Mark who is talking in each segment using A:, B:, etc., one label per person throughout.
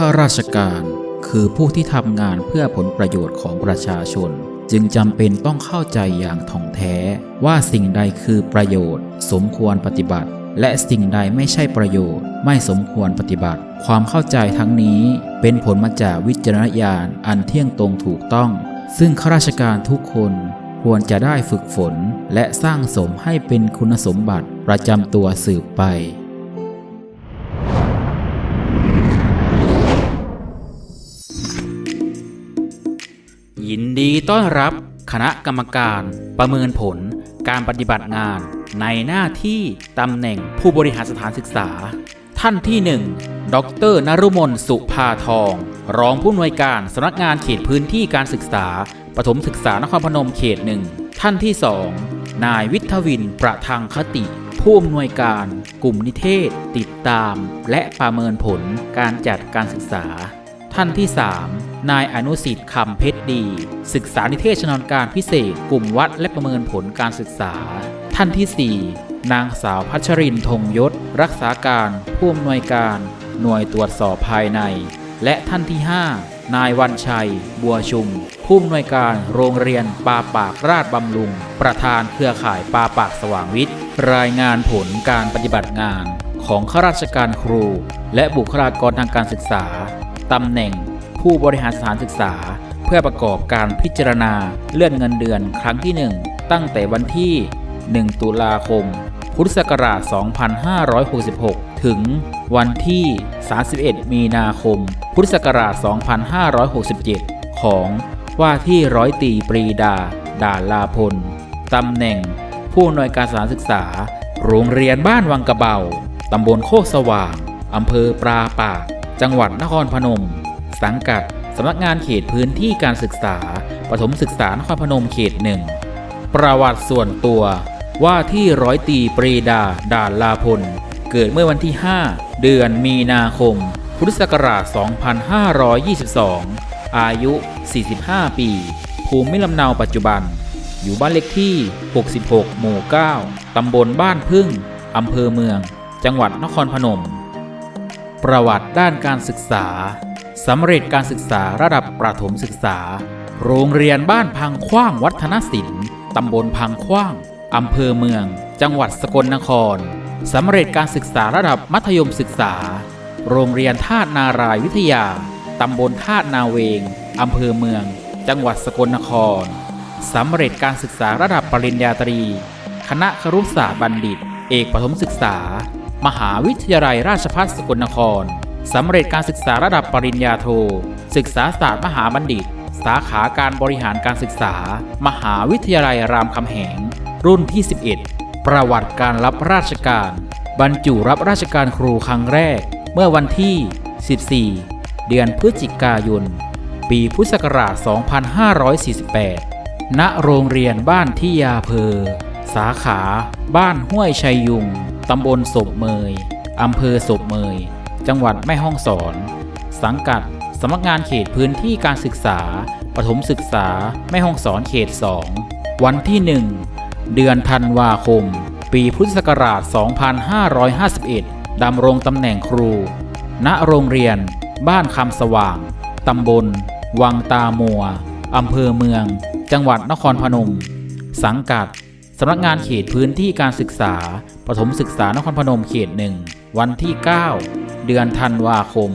A: ข้าราชการคือผู้ที่ทำงานเพื่อผลประโยชน์ของประชาชน จึงจำเป็นต้องเข้าใจอย่างถ่องแท้ ว่าสิ่งใดคือประโยชน์ สมควรปฏิบัติ และสิ่งใดไม่ใช่ประโยชน์ ไม่สมควรปฏิบัติ ความเข้าใจทั้งนี้เป็นผลมาจากวิจารณญาณอันเที่ยงตรงถูกต้อง ซึ่งข้าราชการทุกคนควรจะได้ฝึกฝนและสร้างสมให้เป็นคุณสมบัติประจำตัวสืบไป ดีต้อนรับคณะกรรมการประเมินผลการปฏิบัติงานในหน้าที่ตำแหน่งผู้บริหารสถานศึกษา ท่านที่ 1 ดรนรุมนสุภาทอง รองผู้อำนวยการสำนักงานเขตพื้นที่การศึกษาปฐมศึกษานครพนมเขตหนึ่ง ท่านที่ 2 นายวิทวินประทังคติ ผู้อำนวยการ กลุ่มนิเทศ ติดตาม และประเมินผลการจัดการศึกษา ท่านที่ 3 นายอนุสิทธิ์คำเพชรดี ศึกษานิเทศชำนการพิเศษกลุ่มวัดและประเมินผลการศึกษา ท่านที่ 4 นางสาวพัชรินทงยศ รักษาการผู้อำนวยการ หน่วยตรวจสอบภายใน และท่านที่ 5 นายวันชัย บัวชุม ผู้อำนวยการโรงเรียนปาปากราชบำรุง ประธานเครือข่ายปาปากสว่างวิทย์ รายงานผลการปฏิบัติงานของข้าราชการครู และบุคลากรทางการศึกษา ตำแหน่งผู้บริหารสถานศึกษา เพื่อประกอบการพิจารณาเลื่อนเงินเดือนครั้งที่ 1 ตั้งแต่วันที่ 1 ตุลาคม พุทธศักราช 2566 ถึงวันที่ 31 มีนาคม พุทธศักราช 2567 ของว่าที่ร้อยตรีปรีดาด่าลาพล ตำแหน่ง ผู้อำนวยการสถานศึกษา โรงเรียนบ้านวังกระเบา ตำบลโคกสว่าง อำเภอปราปาก จังหวัดนครพนม สังกัดสำนักงานเขตพื้นที่การศึกษาปฐมศึกษานครพนมเขตหนึ่ง ประวัติส่วนตัว ว่าที่ร้อยตีปรีดา ด่านลาพล เกิดเมื่อวันที่ 5 เดือนมีนาคม พุทธศักราช 2522 อายุ 45 ปี ภูมิลำเนาปัจจุบัน อยู่บ้านเลขที่ 66 หมู่ 9 ตำบลบ้านพึ่ง อำเภอเมือง จังหวัดนครพนม ประวัติด้านการศึกษาสำเร็จการศึกษาระดับประถมศึกษา โรงเรียนบ้านพังขว้างวัฒนศิลป์ตำบลพังขว้างอำเภอเมือง จังหวัดสกลนครสำเร็จการศึกษาระดับมัธยมศึกษา โรงเรียนธาตุนารายวิทยาตำบลธาตุนาเวงอำเภอเมือง จังหวัดสกลนครสำเร็จการศึกษาระดับปริญญาตรี คณะครุศาสตร์บัณฑิต เอกประถมศึกษา มหาวิทยาลัยราชภัฏสกลนครสำเร็จการศึกษาระดับปริญญาโท ศึกษาศาสตร์มหาบัณฑิต สาขาการบริหารการศึกษา มหาวิทยาลัยรามคำแหง รุ่นที่ 11 ประวัติการรับราชการ บรรจุรับราชการครูครั้งแรก เมื่อวันที่ 14 เดือนพฤศจิกายน ปีพุทธศักราช 2548 ณ โรงเรียนบ้านที่ยาเพอ สาขา บ้านห้วยชัยยุง ตำบลศพเมย อำเภอศพเมย จังหวัดแม่ฮ่องสอน สังกัดสำนักงานเขตพื้นที่การศึกษาปฐมศึกษา แม่ฮ่องสอนเขต 2 วันที่ 1 เดือนธันวาคม ปีพุทธศักราช 2551 ดำรงตำแหน่งครู ณ โรงเรียน บ้านคำสว่าง ตำบล วังตามัว อำเภอเมือง จังหวัดนครพนม สังกัด สำนักงานเขตพื้นที่การศึกษาปฐมศึกษานครพนมเขตหนึ่ง วันที่ 9 เดือนธันวาคม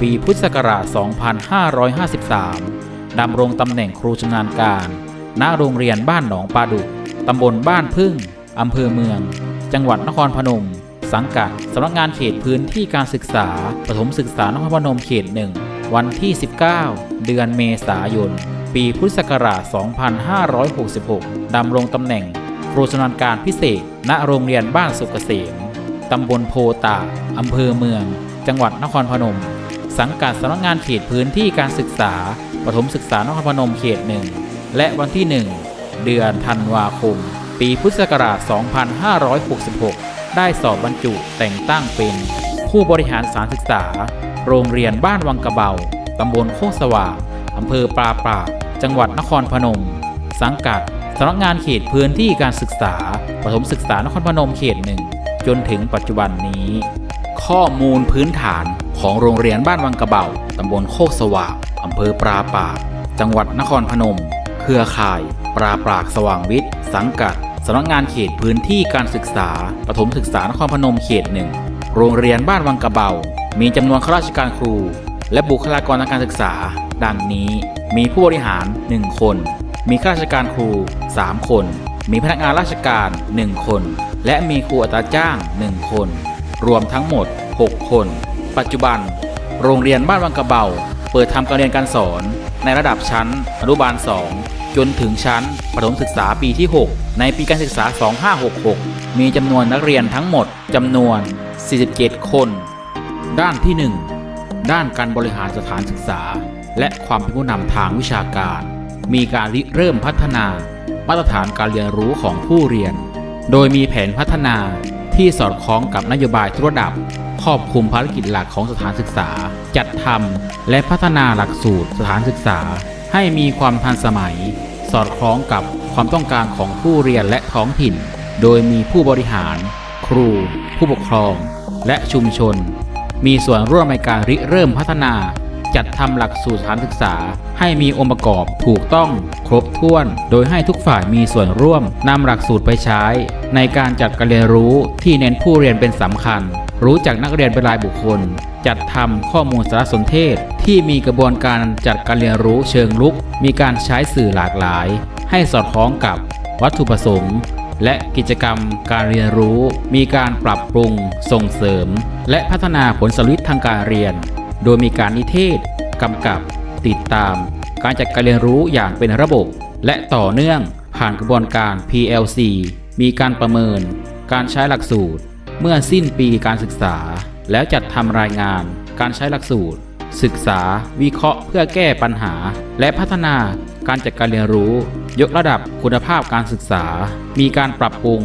A: ปีพุทธศักราช 2553 ดำรงตำแหน่งครูชำนาญการ ณ โรงเรียนบ้านหนองปลาดุก ตำบลบ้านพึ่ง อำเภอเมือง จังหวัดนครพนม สังกัดสำนักงานเขตพื้นที่การศึกษาปฐมศึกษานครพนมเขตหนึ่ง วันที่ 19 เดือนเมษายน ปีพุทธศักราช 2566 ดำรงตำแหน่ง ครูชำนาญการพิเศษ ณ โรงเรียนบ้านสุกเกษม ตำบลโพตาอำเภอเมือง จังหวัดนครพนม สังกัดสำนักงานเขตพื้นที่การศึกษาปฐมศึกษานครพนมเขตหนึ่ง และวันที่ 1 เดือนธันวาคม ปีพุทธศักราช 2566 ได้สอบบรรจุแต่งตั้งเป็น ผู้บริหารสถารศึกษา โรงเรียนบ้านวังกระเบา ตำบลโคกสว่างอำเภอปราปรากจังหวัดนครพนม สังกัด สำนักงานเขตพื้นที่การศึกษาปฐมศึกษานครพนมเขตหนึ่งจนถึงปัจจุบันนี้ ข้อมูลพื้นฐานของโรงเรียนบ้านวังกระเบาตำบลโคกสว่างอำเภอปราปาก จังหวัดนครพนม เครือข่าย ปราปากสว่างวิทย์ สังกัดสำนักงานเขตพื้นที่การศึกษาปฐมศึกษานครพนมเขตหนึ่งโรงเรียนบ้านวังกระเบา มีจำนวนข้าราชการครู และบุคลากรทางการศึกษา ดังนี้มีผู้บริหาร 1 คน มีข้าราชการครู 3 คน มีพนักงานราชการ 1 คน และมีครูอัตราจ้าง 1 คน รวมทั้งหมด 6 คน ปัจจุบัน โรงเรียนบ้านวังกระเบา เปิดทำการเรียนการสอน ในระดับชั้นอนุบาล 2 จนถึงชั้นประถมศึกษาปีที่ 6 ในปีการศึกษา 2566 มีจำนวนนักเรียนทั้งหมดจำนวน 47 คน ด้านที่ 1 ด้านการบริหารสถานศึกษา และความเป็นผู้นำทางวิชาการ มีการริเริ่มพัฒนา มาตรฐานการเรียนรู้ของผู้เรียน โดยมีแผนพัฒนาที่สอดคล้องกับนโยบายทุกระดับ ครอบคลุมภารกิจหลักของสถานศึกษา จัดทำและพัฒนาหลักสูตรสถานศึกษา ให้มีความทันสมัย สอดคล้องกับความต้องการของผู้เรียนและท้องถิ่น โดยมีผู้บริหาร ครู ผู้ปกครอง และชุมชน มีส่วนร่วมในการริเริ่มพัฒนา จัดทำหลักสูตรสถานศึกษา ให้มีองค์ประกอบถูกต้องครบถ้วน โดยให้ทุกฝ่ายมีส่วนร่วมนำหลักสูตรไปใช้ ในการจัดการเรียนรู้ที่เน้นผู้เรียนเป็นสำคัญ รู้จักนักเรียนเป็นรายบุคคล จัดทำข้อมูลสารสนเทศ ที่มีกระบวนการจัดการเรียนรู้เชิงลุก มีการใช้สื่อหลากหลาย ให้สอดคล้องกับวัตถุประสงค์และกิจกรรมการเรียนรู้ มีการปรับปรุง ส่งเสริม และพัฒนาผลสำลิดทางการเรียน โดยมีการนิเทศ กำกับ ติดตาม การจัดการเรียนรู้อย่างเป็นระบบ และต่อเนื่องผ่านกระบวนการ PLC มีการประเมิน การใช้หลักสูตร เมื่อสิ้นปีการศึกษา แล้วจัดทำรายงาน การใช้หลักสูตร ศึกษา วิเคราะห์เพื่อแก้ปัญหา และพัฒนาการจัดการเรียนรู้ ยกระดับคุณภาพการศึกษา มีการปรับปรุง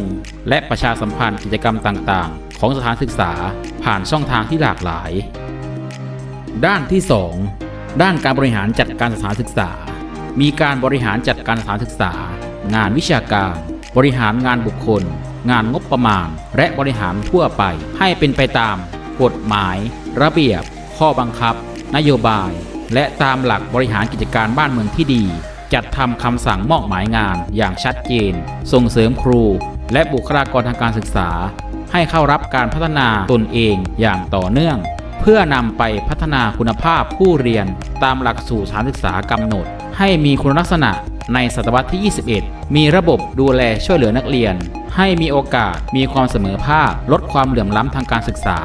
A: และประชาสัมพันธ์กิจกรรมต่าง ๆ ของสถานศึกษาผ่านช่องทางที่หลากหลาย ด้านที่ 2 ด้านการบริหารจัดการสถานศึกษา มีการบริหารจัดการสถานศึกษา งานวิชาการ บริหารงานบุคคล งานงบประมาณ และบริหารทั่วไป ให้เป็นไปตาม กฎหมาย ระเบียบ ข้อบังคับ นโยบาย และตามหลักบริหารกิจการบ้านเมืองที่ดี จัดทำคำสั่งมอบหมายงานอย่างชัดเจน ส่งเสริมครู และบุคลากรทางการศึกษา ให้เข้ารับการพัฒนาตนเองอย่างต่อเนื่อง เพื่อนำไปพัฒนาคุณภาพผู้เรียนตามหลักสูตรสถานศึกษากำหนด ให้มีคุณลักษณะในศตวรรษที่ 21 มีระบบดูแลช่วยเหลือนักเรียน ให้มีโอกาสมีความเสมอภาค ลดความเหลื่อมล้ำทางการศึกษา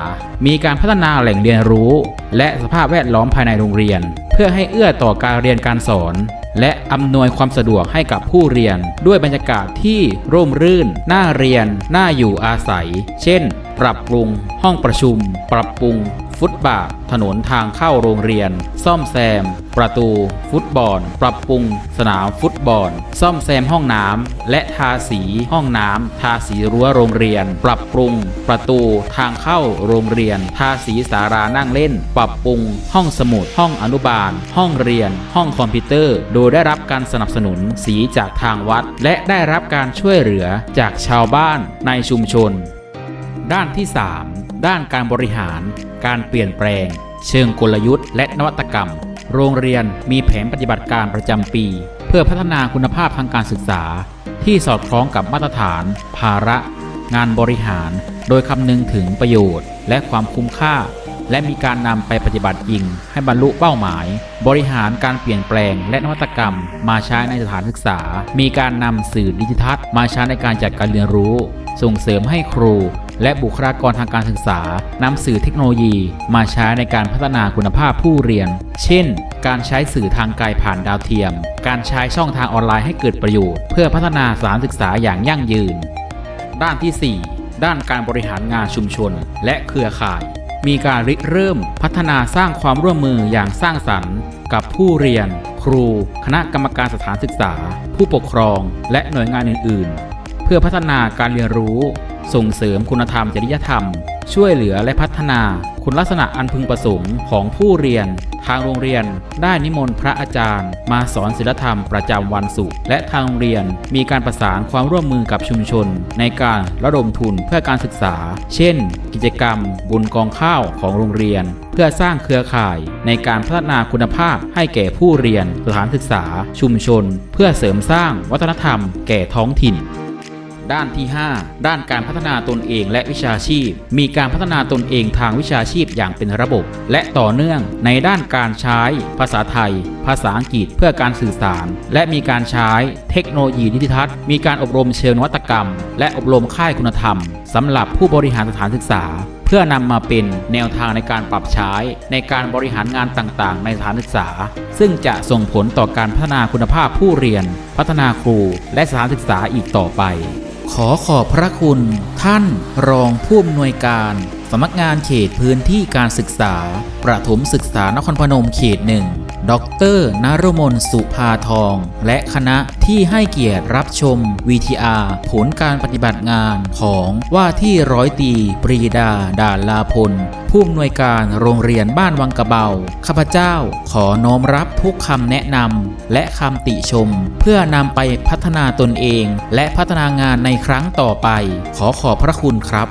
A: มีการพัฒนาแหล่งเรียนรู้ และสภาพแวดล้อมภายในโรงเรียน เพื่อให้เอื้อต่อการเรียนการสอน และอำนวยความสะดวกให้กับผู้เรียน ด้วยบรรยากาศที่ร่มรื่น น่าเรียน น่าอยู่อาศัย เช่น ปรับปรุง ห้องประชุม ปรับปรุง ฟุตบาท ถนนทางเข้าโรงเรียน ซ่อมแซม ประตู ฟุตบอล ปรับปรุง สนามฟุตบอล ซ่อมแซมห้องน้ำและทาสีห้องน้ำทาสีรั้วโรงเรียน ปรับปรุง ประตูทางเข้าโรงเรียน ทาสีสารานั่งเล่น ปรับปรุง ห้องสมุด ห้องอนุบาล ห้องเรียน ห้องคอมพิวเตอร์ โดยได้รับการสนับสนุนสีจากทางวัด และได้รับการช่วยเหลือจากชาวบ้านในชุมชน ด้านที่ 3 ด้านการบริหาร การเปลี่ยนแปลง เชิงกลยุทธ์และนวัตกรรม โรงเรียนมีแผนปฏิบัติการประจำปี เพื่อพัฒนาคุณภาพทางการศึกษา ที่สอดคล้องกับมาตรฐาน ภาระ งานบริหาร โดยคำนึงถึงประโยชน์ และความคุ้มค่า และมีการนำไปปฏิบัติจริง ให้บรรลุเป้าหมาย บริหารการเปลี่ยนแปลง และนวัตกรรม มาใช้ในสถานศึกษา มีการนำสื่อดิจิทัลมาใช้ในการจัดการเรียนรู้ ส่งเสริมให้ครู และบุคลากรทางการศึกษานำสื่อเทคโนโลยี มาใช้ในการพัฒนาคุณภาพผู้เรียน เช่น การใช้สื่อทางไกลผ่านดาวเทียม การใช้ช่องทางออนไลน์ให้เกิดประโยชน์ เพื่อพัฒนาสถานศึกษาอย่างยั่งยืน ด้านที่ 4 ด้านการบริหารงานชุมชน และเครือข่ายมีการริเริ่มพัฒนาสร้างความร่วมมืออย่างสร้างสรรค์ กับผู้เรียน ครู คณะกรรมการสถานศึกษา ผู้ปกครอง และหน่วยงานอื่น ๆ เพื่อพัฒนาการเรียนรู้ ส่งเสริมคุณธรรมจริยธรรม ช่วยเหลือและพัฒนา คุณลักษณะอันพึงประสงค์ของผู้เรียน ทางโรงเรียนได้นิมนต์พระอาจารย์ มาสอนศิลธรรมประจำวันศุกร์และทางโรงเรียนมีการประสานความร่วมมือกับชุมชน ในการระดมทุนเพื่อการศึกษา เช่น กิจกรรม บุญกองข้าวของโรงเรียน เพื่อสร้างเครือข่ายในการพัฒนาคุณภาพให้แก่ผู้เรียนสถานศึกษา ชุมชน เพื่อเสริมสร้างวัฒนธรรมแก่ท้องถิ่น ด้านที่ 5 ด้านการพัฒนาตนเองและวิชาชีพ มีการพัฒนาตนเองทางวิชาชีพอย่างเป็นระบบ และต่อเนื่องในด้านการใช้ ภาษาไทย ภาษาอังกฤษเพื่อการสื่อสาร และมีการใช้เทคโนโลยีนิติทัศน์ มีการอบรมเชิงนวัตกรรม และอบรมค่ายคุณธรรมสำหรับผู้บริหารสถานศึกษาเพื่อนำมาเป็นแนวทางในการปรับใช้ในการบริหารงานต่างๆ ในสถานศึกษา ซึ่งจะส่งผลต่อการพัฒนาคุณภาพผู้เรียน พัฒนาครูและสถานศึกษาอีกต่อไป ขอขอบพระคุณท่านรองผู้อำนวยการ สำนักงานเขตพื้นที่การศึกษา ประถมศึกษานครพนมเขตหนึ่งดรนรมนสุภาทอง และคณะที่ให้เกียรติรับชม VTR ผลการปฏิบัติงานของว่าที่ร้อยตีปรีดาด่านลาพล ผู้อำนวยการโรงเรียนบ้านวังกระเบา ข้าพเจ้าขอน้อมรับทุกคำแนะนำและคำติชม เพื่อนำไปพัฒนาตนเอง และพัฒนางานในครั้งต่อไป ขอขอบพระคุณครับ